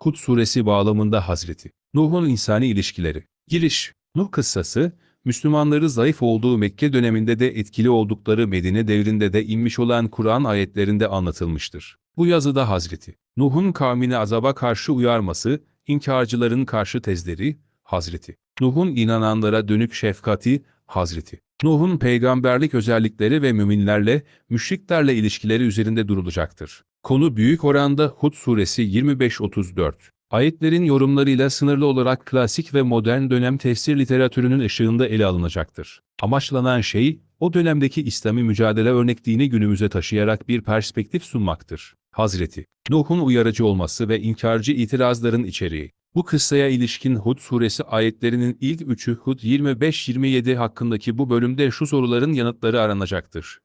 Kut suresi bağlamında Hazreti Nuh'un insani ilişkileri. Giriş Nuh kıssası, Müslümanları zayıf olduğu Mekke döneminde de etkili oldukları Medine devrinde de inmiş olan Kur'an ayetlerinde anlatılmıştır. Bu yazıda Hazreti Nuh'un kavmine azaba karşı uyarması, inkarcıların karşı tezleri, Hazreti Nuh'un inananlara dönük şefkati, Hazreti Nuh'un peygamberlik özellikleri ve müminlerle, müşriklerle ilişkileri üzerinde durulacaktır. Konu büyük oranda Hud suresi 25-34. Ayetlerin yorumlarıyla sınırlı olarak klasik ve modern dönem tefsir literatürünün ışığında ele alınacaktır. Amaçlanan şey, o dönemdeki İslami mücadele örnekliğini günümüze taşıyarak bir perspektif sunmaktır. Hazreti Nuh'un uyarıcı olması ve inkarcı itirazların içeriği. Bu kıssaya ilişkin Hud suresi ayetlerinin ilk üçü Hud 25-27 hakkındaki bu bölümde şu soruların yanıtları aranacaktır.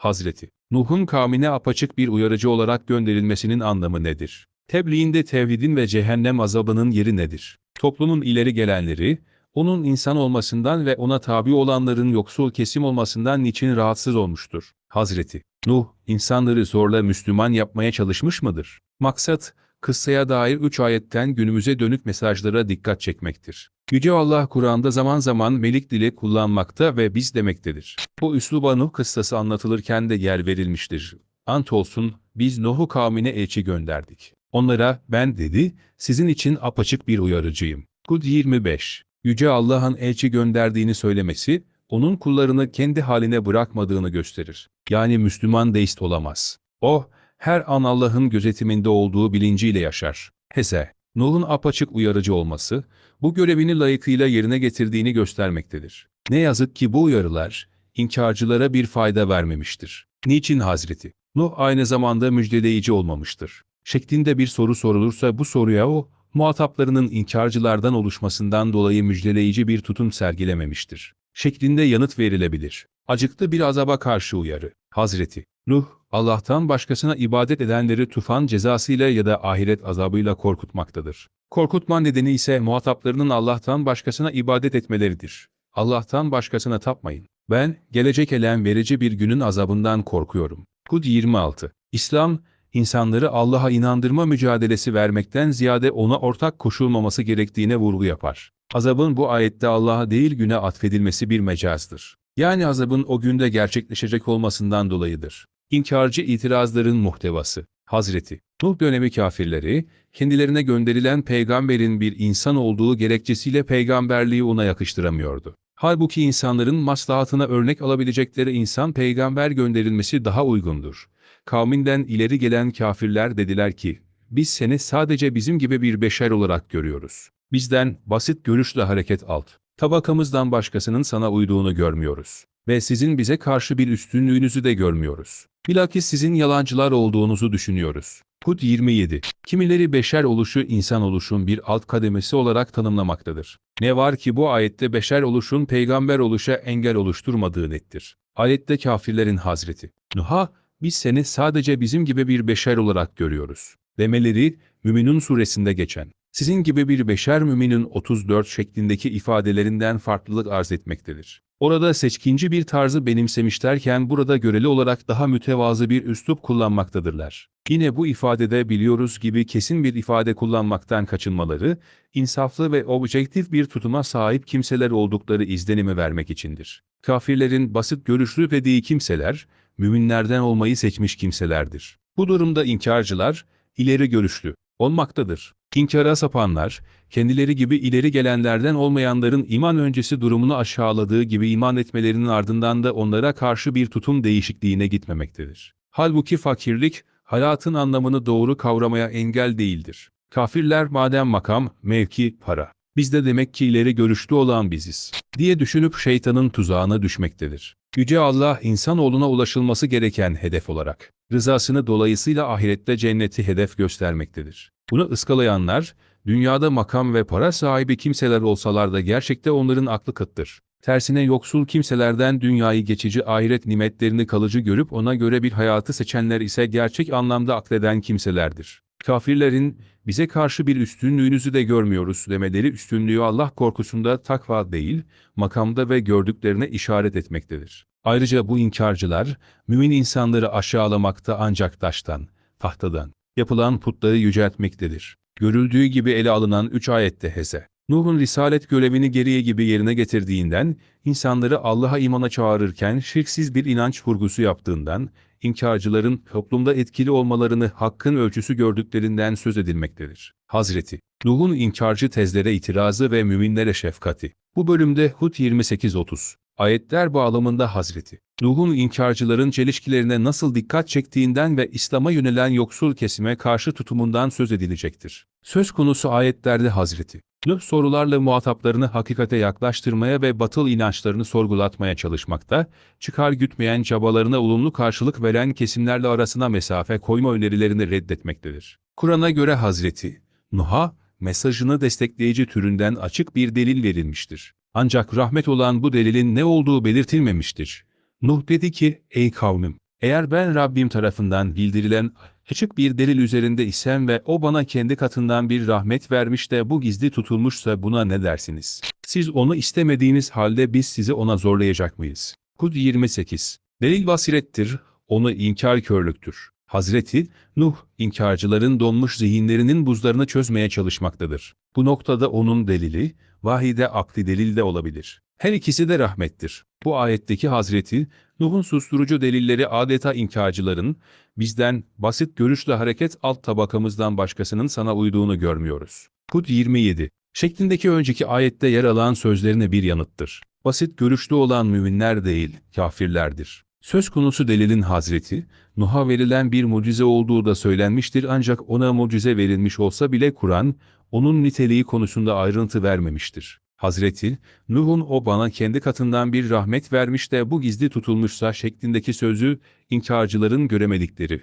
Hazreti Nuh'un kavmine apaçık bir uyarıcı olarak gönderilmesinin anlamı nedir? Tebliğinde tevhidin ve cehennem azabının yeri nedir? Toplumun ileri gelenleri, onun insan olmasından ve ona tabi olanların yoksul kesim olmasından niçin rahatsız olmuştur? Hazreti Nuh, insanları zorla Müslüman yapmaya çalışmış mıdır? Maksat, kıssaya dair üç ayetten günümüze dönük mesajlara dikkat çekmektir. Yüce Allah Kur'an'da zaman zaman melik dili kullanmakta ve biz demektedir. Bu üsluba Nuh kıssası anlatılırken de yer verilmiştir. Ant olsun, biz Nuh'u kavmine elçi gönderdik. Onlara, ben dedi, sizin için apaçık bir uyarıcıyım. Hud 25. Yüce Allah'ın elçi gönderdiğini söylemesi, onun kullarını kendi haline bırakmadığını gösterir. Yani Müslüman deist olamaz. O, her an Allah'ın gözetiminde olduğu bilinciyle yaşar. Hese, Nuh'un apaçık uyarıcı olması, bu görevini layıkıyla yerine getirdiğini göstermektedir. Ne yazık ki bu uyarılar, inkarcılara bir fayda vermemiştir. Niçin Hazreti? Nuh aynı zamanda müjdeleyici olmamıştır. Şeklinde bir soru sorulursa bu soruya o, muhataplarının inkarcılardan oluşmasından dolayı müjdeleyici bir tutum sergilememiştir. Şeklinde yanıt verilebilir. Acıklı bir azaba karşı uyarı. Hazreti Nuh, Allah'tan başkasına ibadet edenleri tufan cezasıyla ya da ahiret azabıyla korkutmaktadır. Korkutma nedeni ise muhataplarının Allah'tan başkasına ibadet etmeleridir. Allah'tan başkasına tapmayın. Ben, gelecek elem verici bir günün azabından korkuyorum. Hud 26. İslam, insanları Allah'a inandırma mücadelesi vermekten ziyade ona ortak koşulmaması gerektiğine vurgu yapar. Azabın bu ayette Allah'a değil güne atfedilmesi bir mecazdır. Yani azabın o günde gerçekleşecek olmasından dolayıdır. İnkarcı itirazların muhtevası. Hazreti Nuh dönemi kafirleri, kendilerine gönderilen peygamberin bir insan olduğu gerekçesiyle peygamberliği ona yakıştıramıyordu. Halbuki insanların maslahatına örnek alabilecekleri insan peygamber gönderilmesi daha uygundur. Kavminden ileri gelen kafirler dediler ki, biz seni sadece bizim gibi bir beşer olarak görüyoruz. Bizden basit görüşle hareket alt. Tabakamızdan başkasının sana uyduğunu görmüyoruz. Ve sizin bize karşı bir üstünlüğünüzü de görmüyoruz. Bilakis sizin yalancılar olduğunuzu düşünüyoruz. Hud 27. Kimileri beşer oluşu insan oluşun bir alt kademesi olarak tanımlamaktadır. Ne var ki bu ayette beşer oluşun peygamber oluşa engel oluşturmadığı nettir. Ayette kafirlerin hazreti. Nuh'a, biz seni sadece bizim gibi bir beşer olarak görüyoruz. Demeleri, Müminun suresinde geçen. Sizin gibi bir beşer müminin 34 şeklindeki ifadelerinden farklılık arz etmektedir. Orada seçkinci bir tarzı benimsemişlerken burada göreli olarak daha mütevazı bir üslup kullanmaktadırlar. Yine bu ifadede biliyoruz gibi kesin bir ifade kullanmaktan kaçınmaları, insaflı ve objektif bir tutuma sahip kimseler oldukları izlenimi vermek içindir. Kafirlerin basit görüşlü dediği kimseler, müminlerden olmayı seçmiş kimselerdir. Bu durumda inkarcılar, ileri görüşlü olmaktadır. İnkara sapanlar, kendileri gibi ileri gelenlerden olmayanların iman öncesi durumunu aşağıladığı gibi iman etmelerinin ardından da onlara karşı bir tutum değişikliğine gitmemektedir. Halbuki fakirlik, hayatın anlamını doğru kavramaya engel değildir. Kafirler madem makam, mevki, para. Biz de demek ki ileri görüşlü olan biziz, diye düşünüp şeytanın tuzağına düşmektedir. Yüce Allah insanoğluna ulaşılması gereken hedef olarak, rızasını dolayısıyla ahirette cenneti hedef göstermektedir. Bunu ıskalayanlar, dünyada makam ve para sahibi kimseler olsalar da gerçekte onların aklı kıttır. Tersine yoksul kimselerden dünyayı geçici ahiret nimetlerini kalıcı görüp ona göre bir hayatı seçenler ise gerçek anlamda akleden kimselerdir. Kafirlerin, bize karşı bir üstünlüğünüzü de görmüyoruz demeleri üstünlüğü Allah korkusunda takva değil, makamda ve gördüklerine işaret etmektedir. Ayrıca bu inkarcılar, mümin insanları aşağılamakta ancak taştan, tahtadan, yapılan putları yüceltmektedir. Görüldüğü gibi ele alınan üç ayette heze. Nuh'un risalet görevini geriye gibi yerine getirdiğinden, insanları Allah'a imana çağırırken şirksiz bir inanç vurgusu yaptığından, inkarcıların toplumda etkili olmalarını hakkın ölçüsü gördüklerinden söz edilmektedir. Hazreti Nuh'un inkarcı tezlere itirazı ve müminlere şefkati. Bu bölümde Hud 28-30 ayetler bağlamında Hazreti Nuh'un inkarcıların çelişkilerine nasıl dikkat çektiğinden ve İslam'a yönelen yoksul kesime karşı tutumundan söz edilecektir. Söz konusu ayetlerde Hazreti Nuh sorularla muhataplarını hakikate yaklaştırmaya ve batıl inançlarını sorgulatmaya çalışmakta, çıkar gütmeyen çabalarına olumlu karşılık veren kesimlerle arasına mesafe koyma önerilerini reddetmektedir. Kur'an'a göre Hazreti Nuh'a mesajını destekleyici türünden açık bir delil verilmiştir. Ancak rahmet olan bu delilin ne olduğu belirtilmemiştir. Nuh dedi ki, ey kavmim, eğer ben Rabbim tarafından bildirilen açık bir delil üzerinde isem ve o bana kendi katından bir rahmet vermiş de bu gizli tutulmuşsa buna ne dersiniz? Siz onu istemediğiniz halde biz sizi ona zorlayacak mıyız? Hud 28 Delil basirettir, onu inkar körlüktür. Hazreti Nuh, inkarcıların donmuş zihinlerinin buzlarını çözmeye çalışmaktadır. Bu noktada onun delili, vahide akli delil de olabilir. Her ikisi de rahmettir. Bu ayetteki Hazreti, Nuh'un susturucu delilleri adeta inkarcıların, bizden basit görüşle hareket alt tabakamızdan başkasının sana uyduğunu görmüyoruz. Hud 27 şeklindeki önceki ayette yer alan sözlerine bir yanıttır. Basit görüşlü olan müminler değil, kafirlerdir. Söz konusu delilin Hazreti, Nuh'a verilen bir mucize olduğu da söylenmiştir ancak ona mucize verilmiş olsa bile Kur'an, onun niteliği konusunda ayrıntı vermemiştir. Hazreti, Nuh'un o bana kendi katından bir rahmet vermiş de bu gizli tutulmuşsa şeklindeki sözü, inkarcıların göremedikleri,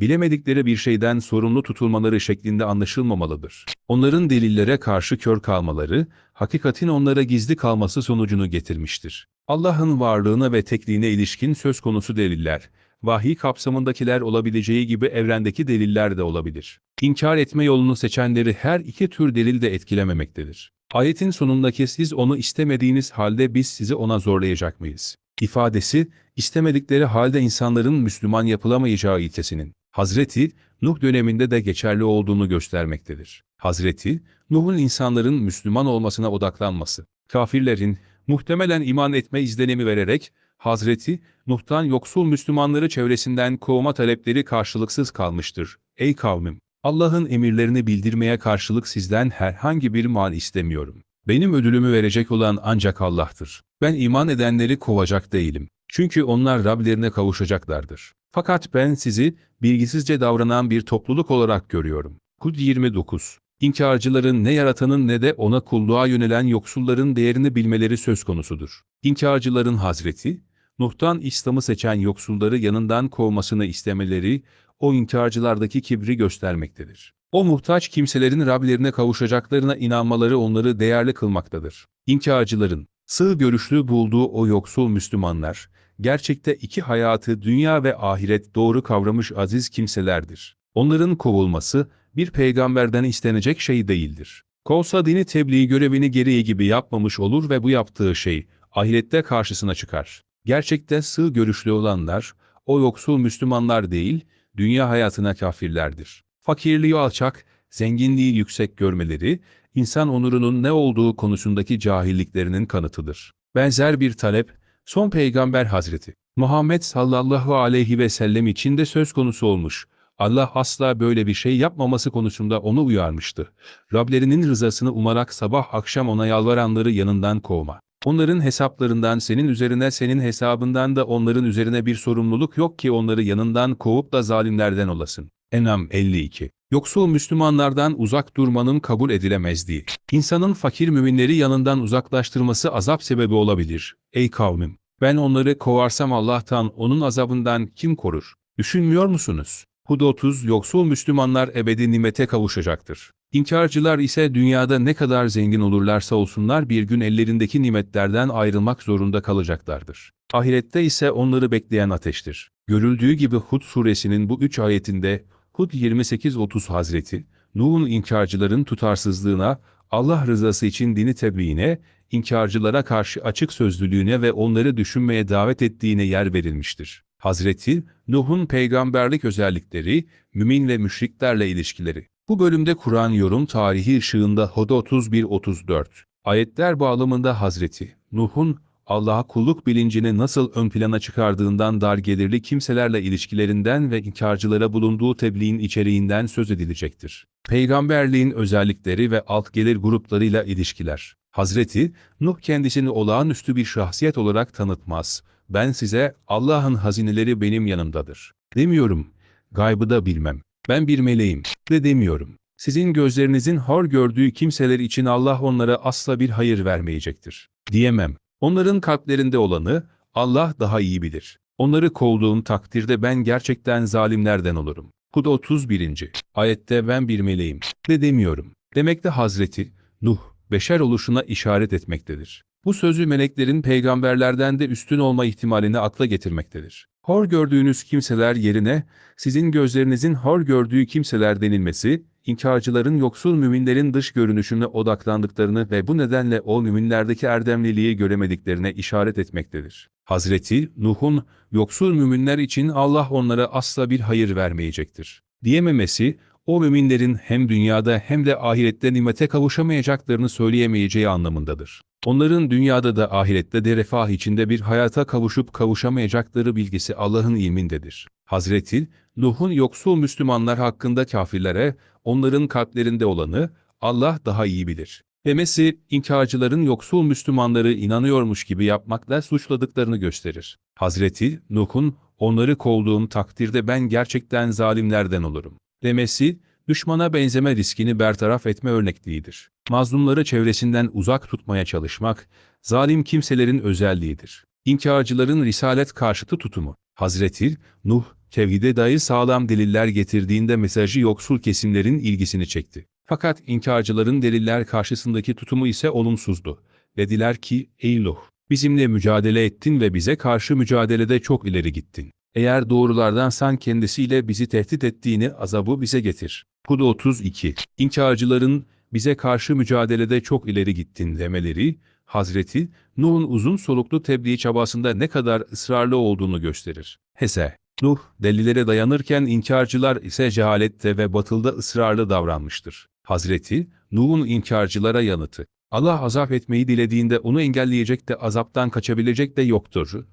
bilemedikleri bir şeyden sorumlu tutulmaları şeklinde anlaşılmamalıdır. Onların delillere karşı kör kalmaları, hakikatin onlara gizli kalması sonucunu getirmiştir. Allah'ın varlığına ve tekliğine ilişkin söz konusu deliller, vahiy kapsamındakiler olabileceği gibi evrendeki deliller de olabilir. İnkar etme yolunu seçenleri her iki tür delil de etkilememektedir. Ayetin sonundaki siz onu istemediğiniz halde biz sizi ona zorlayacak mıyız? ifadesi, istemedikleri halde insanların Müslüman yapılamayacağı ilkesinin, Hazreti Nuh döneminde de geçerli olduğunu göstermektedir. Hazreti Nuh'un insanların Müslüman olmasına odaklanması, kafirlerin muhtemelen iman etme izlenimi vererek, Hazreti Nuh'tan yoksul Müslümanları çevresinden kovma talepleri karşılıksız kalmıştır. Ey kavmim! Allah'ın emirlerini bildirmeye karşılık sizden herhangi bir mal istemiyorum. Benim ödülümü verecek olan ancak Allah'tır. Ben iman edenleri kovacak değilim. Çünkü onlar Rablerine kavuşacaklardır. Fakat ben sizi bilgisizce davranan bir topluluk olarak görüyorum. Hud 29 İnkarcıların ne yaratanın ne de ona kulluğa yönelen yoksulların değerini bilmeleri söz konusudur. İnkarcıların hazreti, Nuh'tan İslam'ı seçen yoksulları yanından kovmasını istemeleri, o inkarcılardaki kibri göstermektedir. O muhtaç kimselerin Rablerine kavuşacaklarına inanmaları onları değerli kılmaktadır. İnkarcıların, sığ görüşlü bulduğu o yoksul Müslümanlar, gerçekte iki hayatı dünya ve ahiret doğru kavramış aziz kimselerdir. Onların kovulması, bir peygamberden istenecek şey değildir. Kovsa dini tebliğ görevini gereği gibi yapmamış olur ve bu yaptığı şey, ahirette karşısına çıkar. Gerçekte sığ görüşlü olanlar, o yoksul Müslümanlar değil, dünya hayatına kafirlerdir. Fakirliği alçak, zenginliği yüksek görmeleri, insan onurunun ne olduğu konusundaki cahilliklerinin kanıtıdır. Benzer bir talep, son peygamber Hazreti Muhammed sallallahu aleyhi ve sellem için de söz konusu olmuş. Allah asla böyle bir şey yapmaması konusunda onu uyarmıştı. Rablerinin rızasını umarak sabah akşam ona yalvaranları yanından kovma. Onların hesaplarından senin üzerine senin hesabından da onların üzerine bir sorumluluk yok ki onları yanından kovup da zalimlerden olasın. Enam 52 Yoksul Müslümanlardan uzak durmanın kabul edilemezdiği, insanın fakir müminleri yanından uzaklaştırması azap sebebi olabilir. Ey kavmim! Ben onları kovarsam Allah'tan onun azabından kim korur? Düşünmüyor musunuz? Hud 30 Yoksul Müslümanlar ebedi nimete kavuşacaktır. İnkarcılar ise dünyada ne kadar zengin olurlarsa olsunlar bir gün ellerindeki nimetlerden ayrılmak zorunda kalacaklardır. Ahirette ise onları bekleyen ateştir. Görüldüğü gibi Hud suresinin bu üç ayetinde Hud 28-30 Hazreti, Nuh'un inkarcıların tutarsızlığına, Allah rızası için dini tebliğine, inkarcılara karşı açık sözlülüğüne ve onları düşünmeye davet ettiğine yer verilmiştir. Hazreti, Nuh'un peygamberlik özellikleri, mümin ve müşriklerle ilişkileri. Bu bölümde Kur'an yorum tarihi ışığında Hoda 31-34 ayetler bağlamında Hazreti Nuh'un Allah'a kulluk bilincini nasıl ön plana çıkardığından dar gelirli kimselerle ilişkilerinden ve inkarcılara bulunduğu tebliğin içeriğinden söz edilecektir. Peygamberliğin özellikleri ve alt gelir gruplarıyla ilişkiler. Hazreti Nuh kendisini olağanüstü bir şahsiyet olarak tanıtmaz. Ben size Allah'ın hazineleri benim yanımdadır. Demiyorum. Gaybı da bilmem. Ben bir meleğim de demiyorum. Sizin gözlerinizin hor gördüğü kimseler için Allah onlara asla bir hayır vermeyecektir. Diyemem. Onların kalplerinde olanı Allah daha iyi bilir. Onları kovduğum takdirde ben gerçekten zalimlerden olurum. Hud 31. Ayette ben bir meleğim de demiyorum. Demek de Hazreti Nuh, beşer oluşuna işaret etmektedir. Bu sözü meleklerin peygamberlerden de üstün olma ihtimalini akla getirmektedir. Hor gördüğünüz kimseler yerine sizin gözlerinizin hor gördüğü kimseler denilmesi, inkarcıların yoksul müminlerin dış görünüşüne odaklandıklarını ve bu nedenle o müminlerdeki erdemliliği göremediklerine işaret etmektedir. Hazreti Nuh'un yoksul müminler için Allah onlara asla bir hayır vermeyecektir. Diyememesi, o müminlerin hem dünyada hem de ahirette nimete kavuşamayacaklarını söyleyemeyeceği anlamındadır. Onların dünyada da ahirette de refah içinde bir hayata kavuşup kavuşamayacakları bilgisi Allah'ın ilmindedir. Hazreti Nuh'un yoksul Müslümanlar hakkında kafirlere, onların kalplerinde olanı Allah daha iyi bilir. Demesi, inkarcıların yoksul Müslümanları inanıyormuş gibi yapmakla suçladıklarını gösterir. Hazreti Nuh'un, onları kovduğum takdirde ben gerçekten zalimlerden olurum. Demesi, düşmana benzeme riskini bertaraf etme örnekliğidir. Mazlumları çevresinden uzak tutmaya çalışmak, zalim kimselerin özelliğidir. İnkarcıların risalet karşıtı tutumu. Hazreti Nuh, tevhide dair sağlam deliller getirdiğinde mesajı yoksul kesimlerin ilgisini çekti. Fakat inkarcıların deliller karşısındaki tutumu ise olumsuzdu. Dediler ki, ey Nuh, bizimle mücadele ettin ve bize karşı mücadelede çok ileri gittin. Eğer doğrulardansan kendisiyle bizi tehdit ettiğini azabı bize getir. Hud 32. İnkarcıların bize karşı mücadelede çok ileri gittin demeleri, Hazreti Nuh'un uzun soluklu tebliğ çabasında ne kadar ısrarlı olduğunu gösterir. Hese, Nuh, delillere dayanırken inkarcılar ise cehalette ve batılda ısrarlı davranmıştır. Hazreti Nuh'un inkarcılara yanıtı, Allah azap etmeyi dilediğinde onu engelleyecek de azaptan kaçabilecek de yoktur.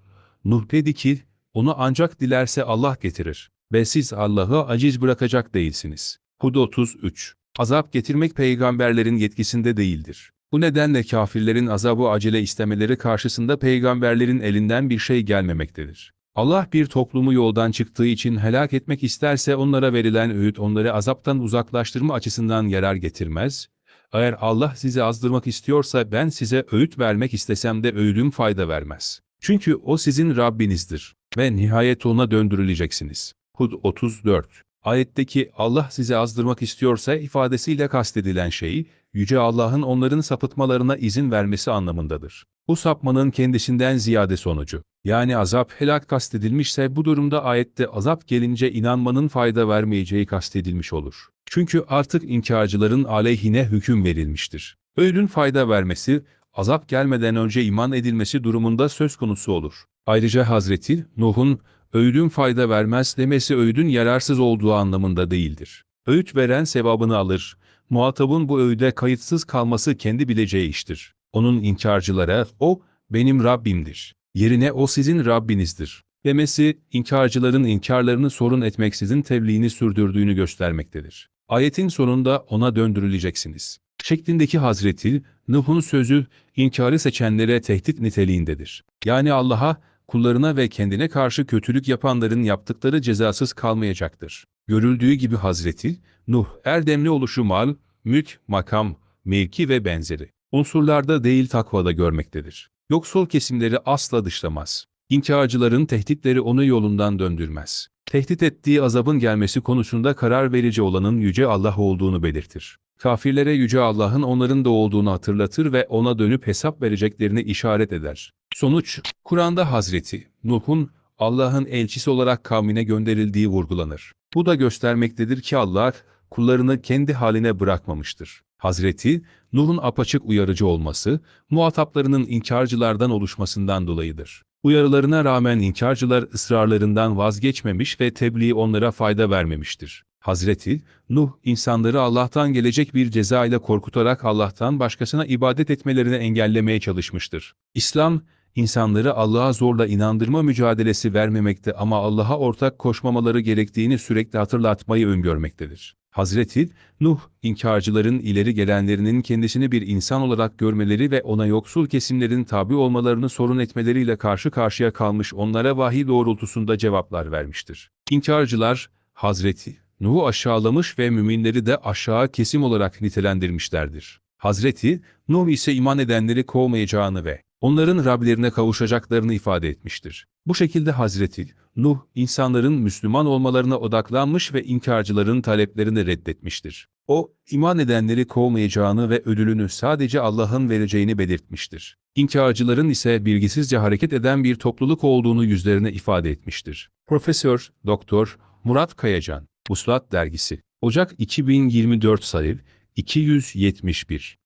Nuh dedi ki, onu ancak dilerse Allah getirir ve siz Allah'ı aciz bırakacak değilsiniz. Hud 33 Azap getirmek peygamberlerin yetkisinde değildir. Bu nedenle kafirlerin azabı acele istemeleri karşısında peygamberlerin elinden bir şey gelmemektedir. Allah bir toplumu yoldan çıktığı için helak etmek isterse onlara verilen öğüt onları azaptan uzaklaştırma açısından yarar getirmez. Eğer Allah sizi azdırmak istiyorsa ben size öğüt vermek istesem de öğüdüm fayda vermez. Çünkü o sizin Rabbinizdir ve nihayet ona döndürüleceksiniz. Hud 34 Ayetteki Allah sizi azdırmak istiyorsa ifadesiyle kastedilen şey, Yüce Allah'ın onların sapıtmalarına izin vermesi anlamındadır. Bu sapmanın kendisinden ziyade sonucu. Yani azap helak kastedilmişse bu durumda ayette azap gelince inanmanın fayda vermeyeceği kastedilmiş olur. Çünkü artık inkarcıların aleyhine hüküm verilmiştir. Öğüdün fayda vermesi, azap gelmeden önce iman edilmesi durumunda söz konusu olur. Ayrıca Hazreti Nuh'un öğüdün fayda vermez demesi öğüdün yararsız olduğu anlamında değildir. Öğüt veren sevabını alır, muhatabın bu öğüde kayıtsız kalması kendi bileceği iştir. Onun inkarcılara, o, benim Rabbimdir. Yerine o sizin Rabbinizdir. Demesi, inkarcıların inkarlarını sorun etmeksizin tebliğini sürdürdüğünü göstermektedir. Ayetin sonunda ona döndürüleceksiniz. Şeklindeki Hazreti, Nuh'un sözü, inkarı seçenlere tehdit niteliğindedir. Yani Allah'a, kullarına ve kendine karşı kötülük yapanların yaptıkları cezasız kalmayacaktır. Görüldüğü gibi Hazreti, Nuh, erdemli oluşu mal, mülk, makam, mevki ve benzeri unsurlarda değil takvada görmektedir. Yoksul kesimleri asla dışlamaz. İnkarcıların tehditleri onu yolundan döndürmez. Tehdit ettiği azabın gelmesi konusunda karar verici olanın Yüce Allah olduğunu belirtir. Kafirlere Yüce Allah'ın onların da olduğunu hatırlatır ve ona dönüp hesap vereceklerini işaret eder. Sonuç, Kur'an'da Hazreti Nuh'un Allah'ın elçisi olarak kavmine gönderildiği vurgulanır. Bu da göstermektedir ki Allah, kullarını kendi haline bırakmamıştır. Hazreti Nuh'un apaçık uyarıcı olması, muhataplarının inkarcılardan oluşmasından dolayıdır. Uyarılarına rağmen inkarcılar ısrarlarından vazgeçmemiş ve tebliğ onlara fayda vermemiştir. Hazreti Nuh, insanları Allah'tan gelecek bir ceza ile korkutarak Allah'tan başkasına ibadet etmelerini engellemeye çalışmıştır. İslam, insanları Allah'a zorla inandırma mücadelesi vermemekte ama Allah'a ortak koşmamaları gerektiğini sürekli hatırlatmayı öngörmektedir. Hazreti Nuh, inkarcıların ileri gelenlerinin kendisini bir insan olarak görmeleri ve ona yoksul kesimlerin tabi olmalarını sorun etmeleriyle karşı karşıya kalmış onlara vahiy doğrultusunda cevaplar vermiştir. İnkarcılar, Hazreti Nuh'u aşağılamış ve müminleri de aşağı kesim olarak nitelendirmişlerdir. Hazreti Nuh ise iman edenleri kovmayacağını ve onların Rablerine kavuşacaklarını ifade etmiştir. Bu şekilde Hazreti Nuh, insanların Müslüman olmalarına odaklanmış ve inkarcıların taleplerini reddetmiştir. O, iman edenleri kovmayacağını ve ödülünü sadece Allah'ın vereceğini belirtmiştir. İnkarcıların ise bilgisizce hareket eden bir topluluk olduğunu yüzlerine ifade etmiştir. Profesör, Doktor Murat Kayacan, Uslat Dergisi, Ocak 2024 sayı 271